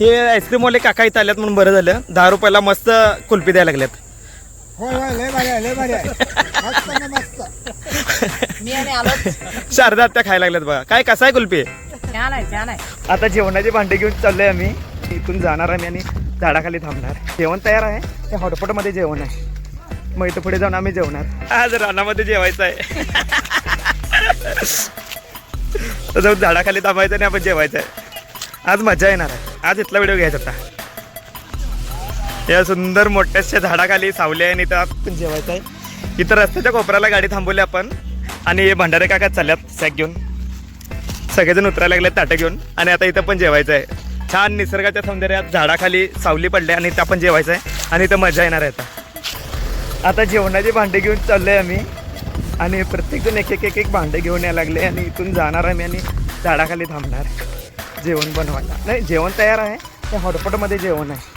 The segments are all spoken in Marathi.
हे आईस्क्रीमवाले काका इथं आल्यात म्हणून बरं झालं. दहा रुपयाला मस्त कुल्फी द्यायला लागल्यात होय होय लय भारी आहे लय भारी आहे. मस्त ना मस्त. मी आणि आलो शारदा आत्या खायला लागल्यात बघा. काय कसं आहे कुल्फी? छान आहे छान आहे. आता जेवणाचे भांडे घेऊन चाललोय आम्ही. इथून जाणार आम्ही आणि झाडाखाली थांबणार. जेवण तयार आहे. ते हॉटपॉटमध्ये जेवण आहे. मग इथं पुढे जाऊन आम्ही जेवणार. आज रानामध्ये जेवायचं आहे. तर जाऊन झाडाखाली थांबायचं आणि आपण जेवायचं आहे. आज मजा येणार आहे. आज इथला व्हिडिओ घ्यायचा होता. या सुंदर मोठ्याशा झाडाखाली सावली आहे आणि इथं आपण जेवायचं आहे. इथं रस्त्याच्या कोपऱ्याला गाडी थांबवली आपण आणि हे भंडारे काका चालल्यात सॅक घेऊन. सगळेजण उतरायला लागले ताटं घेऊन. आणि आता इथं पण जेवायचं आहे. छान निसर्गाच्या सौंदर्यात झाडाखाली सावली पडली आणि इथं पण जेवायचं आहे. आणि इथं मजा येणार आहे आता. आता जेवणाची भांडे घेऊन चाललो आहे आम्ही. आणि प्रत्येकजण एक एक एक एक भांडे घेऊन यायला लागले आणि इथून जाणार आम्ही आणि झाडाखाली थांबणार. जेवण बनवायला. नाही जेवण तयार आहे. ते हॉटपॉटमध्ये जेवण आहे.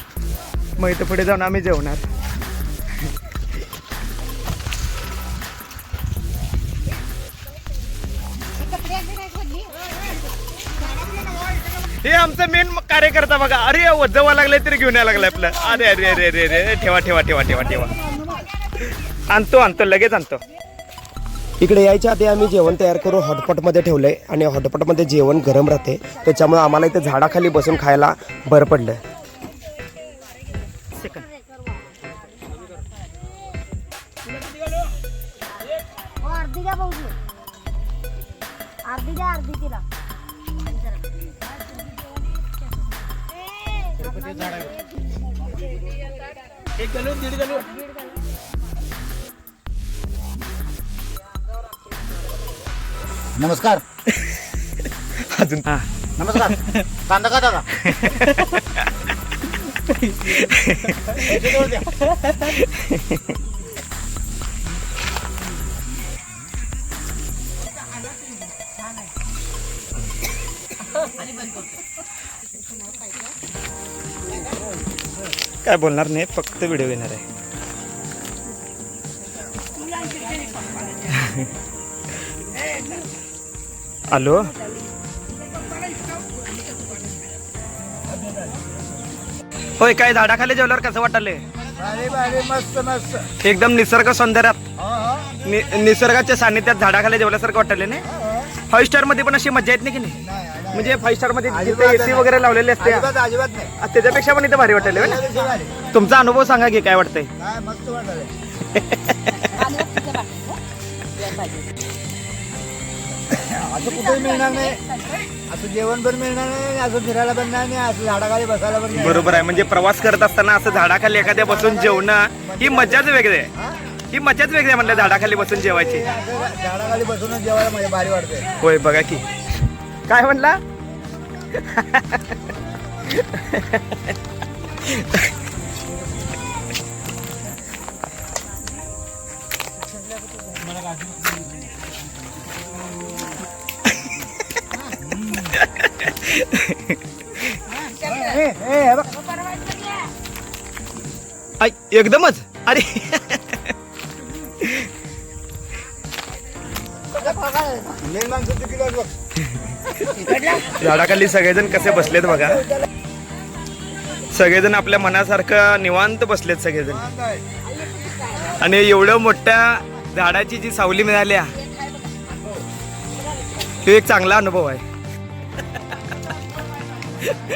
मग इथं पुढे जाऊन आम्ही जेवणार. हे आमचं मेन कार्यकर्ता बघा. अरे जवळ लागले तरी घेऊन यायला लागलं आपलं. अरे अरे अरे अरे अरे ठेवा ठेवा ठेवा ठेवा ठेवा. आणतो आणतो लगेच आणतो. इकडे यायच्या आधी आम्ही जेवण तयार करून हॉटपॉटमध्ये ठेवलंय आणि हॉटपॉटमध्ये जेवण गरम राहते. त्याच्यामुळे आम्हाला इथे झाडाखाली बसून खायला बरं पडलं हो, नमस्कार. अजून हा. नमस्कार. कांदा का दादा. काय बोलणार नाही फक्त व्हिडिओ घेणार आहे. आलो होय काय झाडाखाली जेवल्यावर कसं वाटले भारी भारी मस्त मस्त. एकदम निसर्ग सौंदर्यात. हो, हो. नि- निसर्गाच्या सानिध्यात झाडाखाली जेवल्यासारखं वाटले नाही? फाईव्ह स्टारमध्ये पण अशी मजा येत नाही की नाही? नाही, नाही. म्हणजे फाईव्ह स्टारमध्ये अजिबात एसी. वगैरे लावलेले असते. अजिबात अजिबात नाही. आ, त्याच्यापेक्षा पण इथं भारी वाटले भारी. तुमचा अनुभव सांगा की काय वाटतंय? काय मस्त वाटलं असं कुठेही मिळणार नाही. असं जेवण पण मिळणार नाही असं फिरायला पण नाही असं झाडाखाली बसायला पण नाही. बरोबर आहे. म्हणजे प्रवास करत असताना असं झाडाखाली एखाद्या बसून जेवणं ही मजाच वेगळी आहे. ही? मजाच वेगळी आहे म्हणलं झाडाखाली बसून जेवायची. असं झाडाखाली बसूनच जेवायला म्हणजे भारी वाटते. होय बघा की. काय म्हणला? आई, एकदमच. अरे. झाडाखाली सगळेजण कसे बसलेत बघा. सगळेजण आपल्या मनासारखं निवांत बसलेत सगळेजण. आणि एवढं मोठ्या झाडाची जी सावली मिळाल्या तो एक चांगला अनुभव आहे.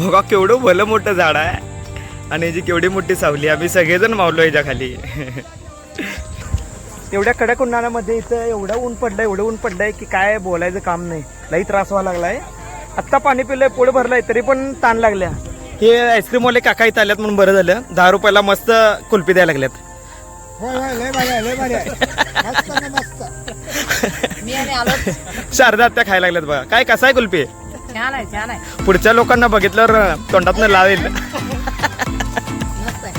बघा केवढं भलं मोठं झाड आहे. आणि याची केवढी मोठी सावली आम्ही सगळेजण मावलो याच्या खाली एवढ्या कडक उन्हाळ्यामध्ये इथं एवढं ऊन पडलंय एवढं ऊन पडलंय की काय बोलायचं काम नाही. लई त्रास व्हायला लागलाय. आत्ता पाणी पिलंय पोळ भरलाय तरी पण ताण लागल्या. हे आईस्क्रीमवाले काका इथं आल्यात म्हणून बरं झालं. दहा रुपयाला मस्त कुल्फी द्यायला लागल्यात. होय होय लय भारी आहे लय भारी आहे. मस्त ना मस्त. मी आणि आलो. शारदा आत्या खायला लागल्यात बघा. काय कसं आहे कुल्फी? छान आहे छान आहे. पुढच्या लोकांना बघितल्यावर तोंडातनं लावेल मस्त आहे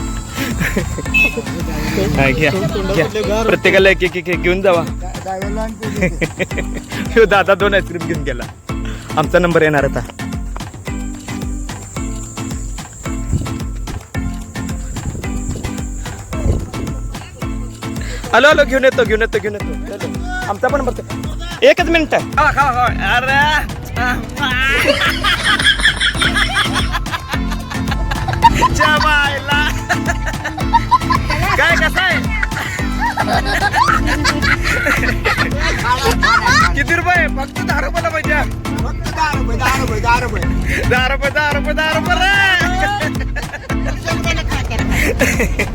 हा, घ्या. घ्या. प्रत्येकाला एक एक एक एक घेऊन जावा. ड्रायव्हरला आणि ते देते. ह्यो दादा दोन आईस्क्रीम घेऊन गेला. आमचा नंबर येणार आता. आलो आलो घेऊन येतो घेऊन येतो घेऊन येतो. चलो. आमचा पण बघतो. एकच मिनिट. अरे. जमायला. काय कसं आहे? किती रुपये फक्त दहा रुपयाला पाहिजे. फक्त दहा रुपये दहा रुपये दहा रुपये दहा रुपये दहा रुपये दहा रुपये. रे